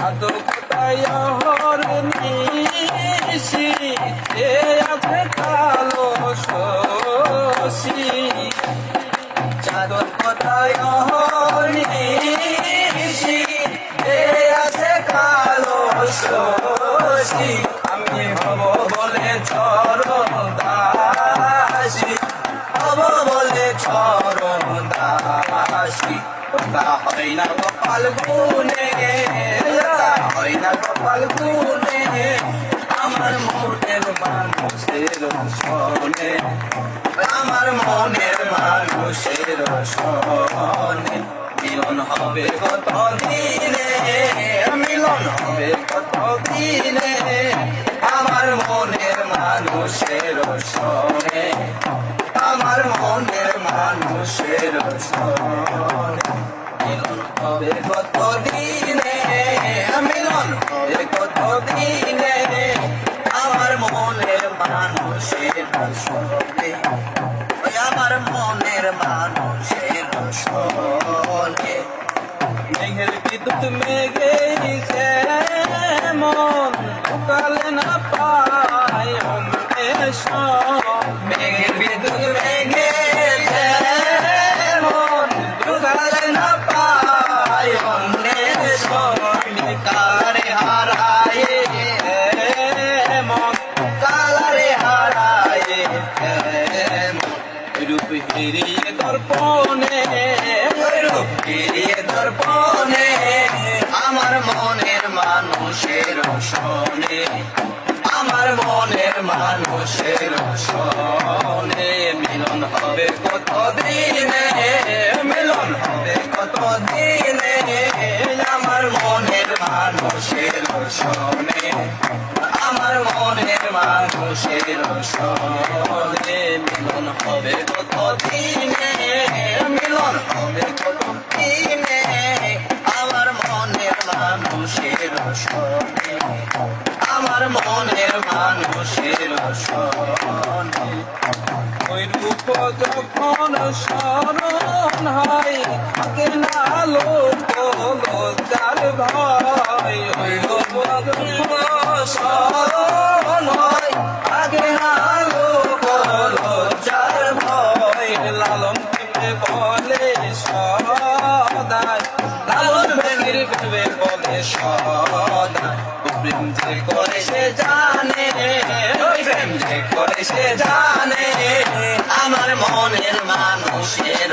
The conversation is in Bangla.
আদর কোথায় হর নিশি যে আছে কালো শশী চাদর কোথায় হরিষি এ আছে কালো শশী হয় না কপাল গুনে হয় না কপাল গুনে আমার মনের মানুষের সনে আমার মনের মানুষের সনে মিলন হবে কত দিনে মিলন হবে কত দিনে আমার মনের মানুষের সনে আমার মনের মানুষের সনে মিলন হবে কত দিনে মিলন হবে কত দিনে আমার মনের মানুষের সনে আমার বিদ্যুৎ মেঘে মন ঢুকালে না পায় মেঘের বিদ্যুৎ মেঘে মন ঢুকালে না হিরিয়ে দর্পণে রূপ হিরিয়ে দর্পণে, আমার মনের মানুষের সনে আমার মনের মানুষের সনে মিলন হবে কত দিনে মিলন হবে কত দিনে আমার মনের মানুষের সনে আমার মনের মানুষের সনে মিলন হবে দিনে মিলন হবে কত দিনে আমার মনের মানুষের সনে আমার মনের মানুষের হয় থাকে না লোক লজ্জার ভয় বলে সদায় লালন বলে সদায় প্রেম জানে প্রেম করে সে জানে আমার মনের মানুষের